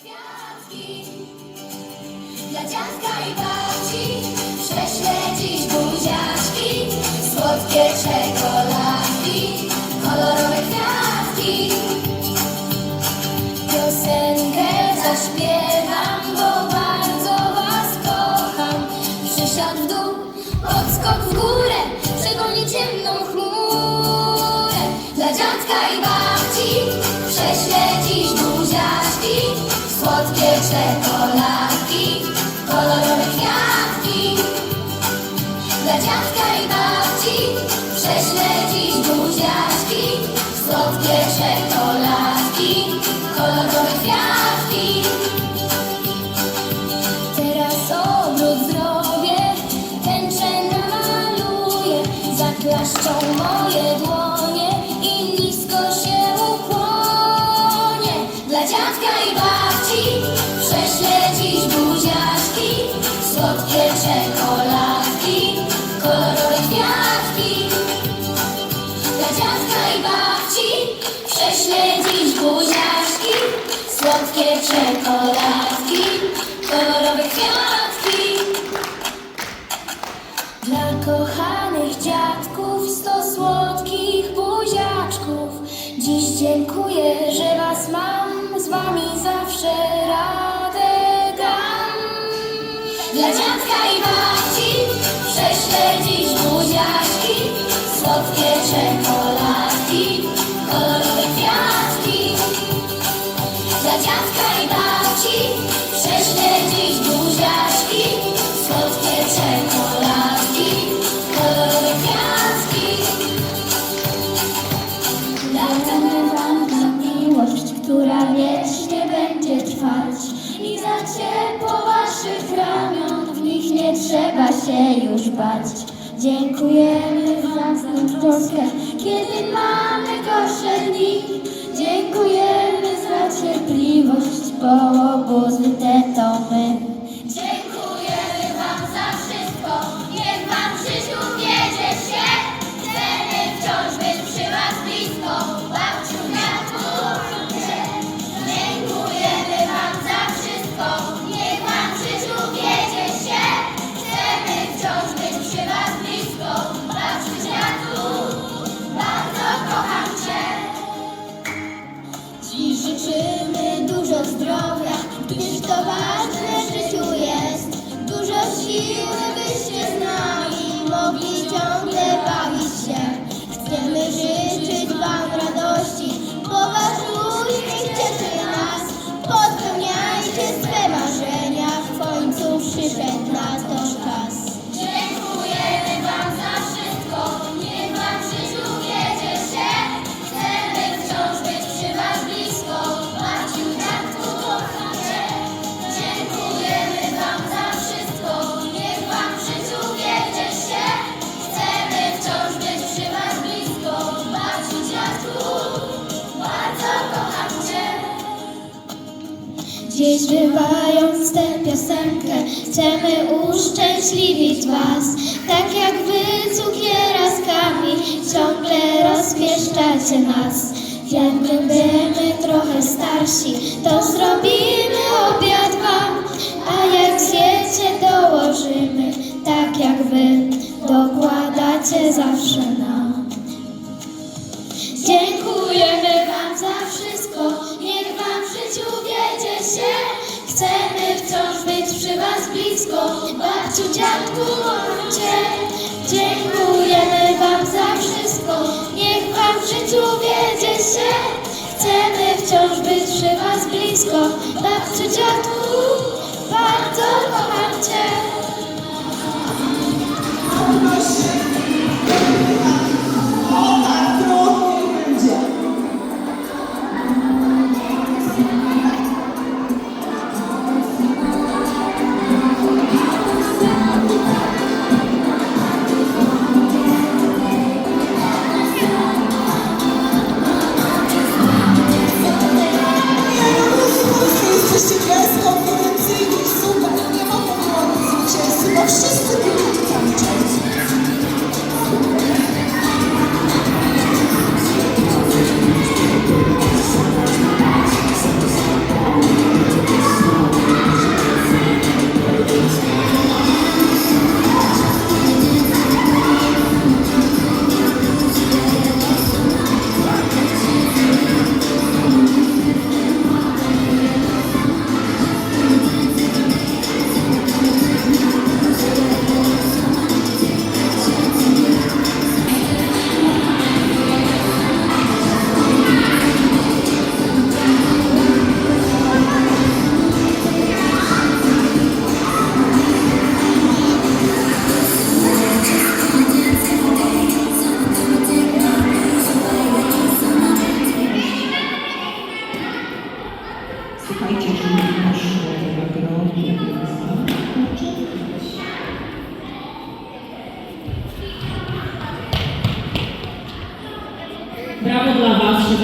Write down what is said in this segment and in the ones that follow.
kwiatki dla dziadka i babci. Prześlę dziś buziaczki, słodkie czekoladki, kolorowe kwiatki. Piosenkę zaśpiewam, bo bardzo was kocham. Przysiad w dół, odskok w górę, czekoladki, kolorowe kwiatki. Dla dziadka i babci prześlę dziś buziaczki, słodkie czekoladki, kolorowe kwiatki. Czekoladki, kolorowe kwiatki. Dla kochanych dziadków sto słodkich buziaczków. Dziś dziękuję, że was mam, z wami zawsze radę dam. Dla dziadka i babci prześlę dziś buziaczki, słodkie czekoladki, trwać i za ciepło waszych ramion, w nich nie trzeba się już bać. Dziękujemy wam za troskę, kiedy mamy gorsze dni. Dziękujemy za cierpliwość, bo Chcemy uszczęśliwić Was Tak jak Wy cukieraskami Ciągle rozpieszczacie nas. Jak będziemy trochę starsi To zrobimy obiad Wam A jak zjecie dołożymy Tak jak Wy dokładacie zawsze nam. Dziękujemy Wam za wszystko, niech Wam w życiu wiedzie się. Blisko, babciu, dziadku, ojcze. Dziękujemy Wam za wszystko, niech Wam w życiu wiedzie się. Chcemy wciąż być przy Was blisko, babciu, dziadku, bardzo kocham Cię.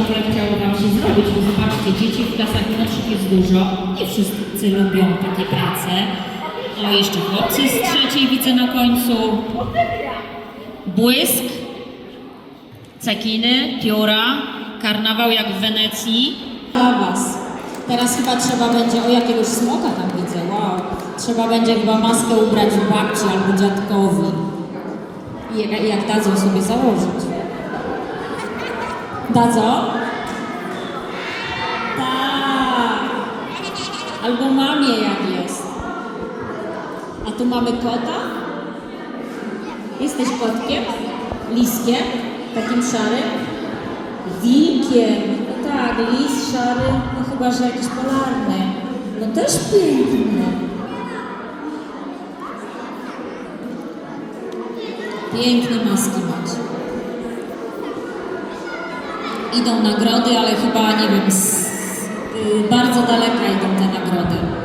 W ogóle chciało Wam się zrobić, bo zobaczcie, dzieci w klasach młodszych jest dużo, nie wszyscy lubią takie prace. O, jeszcze chłopcy z trzeciej widzę na końcu. Błysk, cekiny, pióra, karnawał jak w Wenecji. Dla Was. Teraz chyba trzeba będzie, o jakiegoś smoka tam widzę, wow. Trzeba będzie chyba maskę ubrać babci albo dziadkowi. I jak dadzą sobie założyć. Dadzą? Albo mamie jak jest. A tu mamy kota? Jesteś kotkiem? Liskiem? Takim szarym? Wilkiem. No tak, lis szary, no chyba, że jakiś polarny. No też piękny. Piękne maski macie. Idą nagrody, ale chyba, nie wiem, z, y, bardzo daleka idą ಆಗಿರೋದು